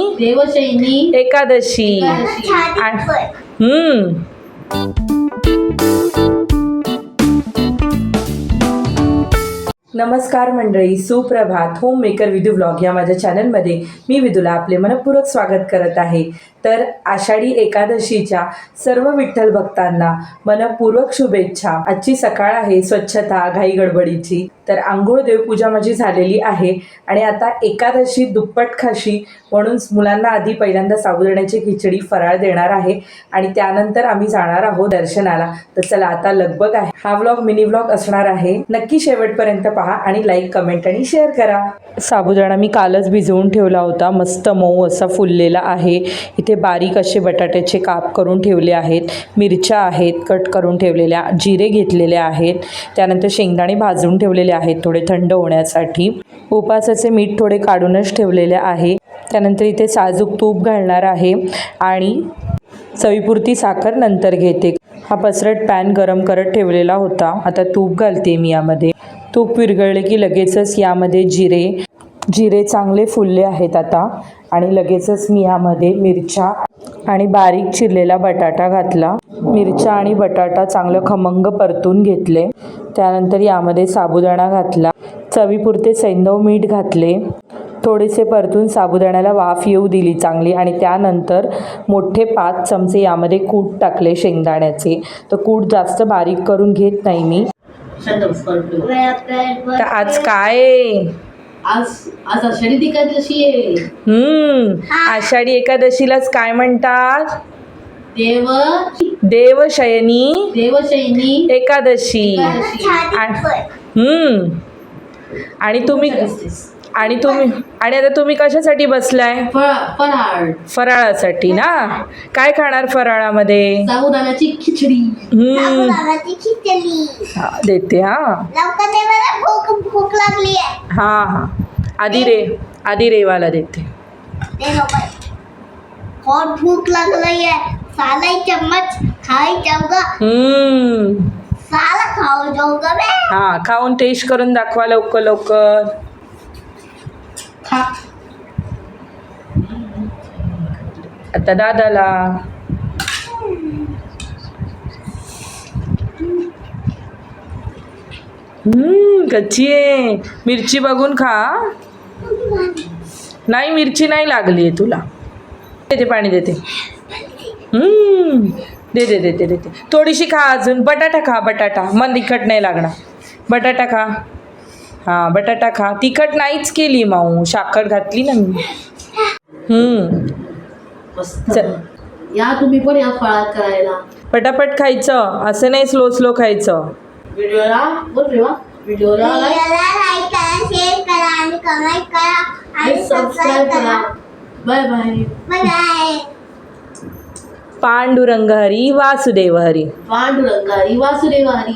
देवशैनी एकादशी. हम्म. नमस्कार मंडळी सुप्रभात. होम मेकर विदू ब्लॉग या माझ्या चॅनलमध्ये मी विदूला आपले मनपूर्वक स्वागत करत आहे. तर आषाढी एकादशीच्या सर्व विठ्ठल भक्तांना मनपूर्वक शुभेच्छा. आजची सकाळ आहे स्वच्छता घाई गडबडीची. तर आंघोळ देवपूजा माझी झालेली आहे. आणि आता एकादशी दुप्पट खाशी म्हणून मुलांना आधी पहिल्यांदा साबुदाण्याची खिचडी फराळ देणार आहे. आणि त्यानंतर आम्ही जाणार आहोत दर्शनाला. तर चला आता लगबग आहे. हा व्लॉग मिनी व्लॉग असणार आहे. नक्की शेवटपर्यंत पहा आणि लाईक कमेंट आणि शेअर करा. साबुदाणा मी कालच भिजवून ठेवला होता. मस्त मऊ असा फुललेला आहे. इथे बारीक असे बटाट्याचे काप करून ठेवले आहेत. मिरच्या आहेत कट करून ठेवलेल्या जिरे घेतलेले आहेत. त्यानंतर शेंगदाणे भाजून ठेवलेले आहेत थोडे थंड होण्यासाठी. उपासाचे मीठ थोडे काढूनच ठेवलेले आहे. त्यानंतर इथे साजूक तूप घालणार आहे आणि चवीपुरती साखर नंतर घेते. हा पसरट पॅन गरम करत ठेवलेला होता. आता तूप घालते मी यामध्ये. तूप विरघळले की लगेचच यामध्ये जिरे जिरे चांगले फुलले आहेत आता. आणि लगेचच मी यामध्ये मिरच्या आणि बारीक चिरलेला बटाटा घातला. मिरच्या आणि बटाटा चांगलं खमंग परतून घेतले. त्यानंतर यामध्ये साबुदाणा घातला. चवीपुरते सैंधव मीठ घातले. थोडेसे परतून साबुदाण्याला वाफ येऊ दिली चांगली आणि त्यानंतर मोठे पाच चमचे यामध्ये कूट टाकले शेंगदाण्याचे. तर कूट जास्त बारीक करून घेत नाही मी. तर आज काय? आज आज आषाढी एकादशी आहे. हम्म आषाढी एकादशीलाच काय म्हणतात? देव देवशयनी देवशैनी एकादशी. हम्म. आणि तुम्ही. आणि तुम्ही आणि आता तुम्ही कशासाठी बसलाय? फळ- फराळ. फराळासाठी ना? काय खाणार फराळामध्ये? साबुदाण्याची खिचडी. हम्म. हा, देते हा. लवकर दे मला भूक भूक लागली आहे हा हा. आधी रे आधी रेवाला देते. लवकर बहुत भूक लागली आहे साला ही चम्मच खाई जाऊगा हम्म. साला जाऊगा हा खाऊन टेस्ट करून दाखवा लवकर लवकर. आता दादाला. कच्ची आहे. मिरची बघून खा. नाही मिरची नाही लागली आहे तुला. देते पाणी देते. हम्म देते देते देते. थोडीशी खा अजून. बटाटा खा बटाटा. मन तिखट नाही लागणार. बटाटा खा. हां बटाटा खा. तिखट नाहीच केली माऊ. साखर घातली ना मी. या तुम्ही पण या फळात करायला. पटापट खायचं. असं नाही स्लो स्लो खायचं. व्हिडिओला बोल रेवा व्हिडिओला लाईक करा शेअर करा आणि कमेंट करा आणि सबस्क्राईब करा bye bye bye Pandurang Hari Vasudev Hari. पांडुरंगारी Vasudev Hari.